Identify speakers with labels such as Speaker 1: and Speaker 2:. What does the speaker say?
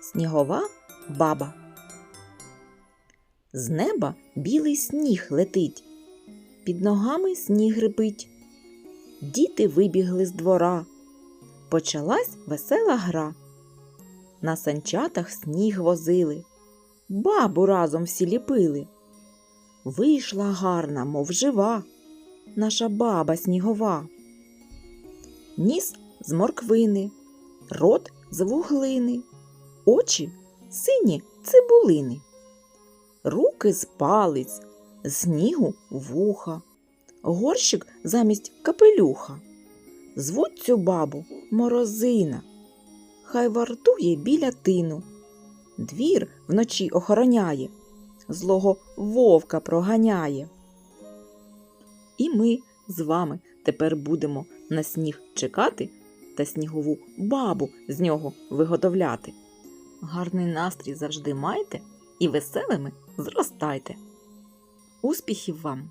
Speaker 1: Снігова баба. З неба білий сніг летить, під ногами сніг рипить. Діти вибігли з двора. Почалась весела гра. На санчатах сніг возили, бабу разом всі ліпили. Вийшла гарна, мов жива, наша баба снігова. Ніс з морквини, рот з вуглини, очі сині цибулини, руки з палиць, з снігу вуха, горщик замість капелюха. Звуть цю бабу морозина, хай вартує біля тину. Двір вночі охороняє, злого вовка проганяє. І ми з вами тепер будемо на сніг чекати та снігову бабу з нього виготовляти. Гарний настрій завжди майте і веселими зростайте. Успіхів вам!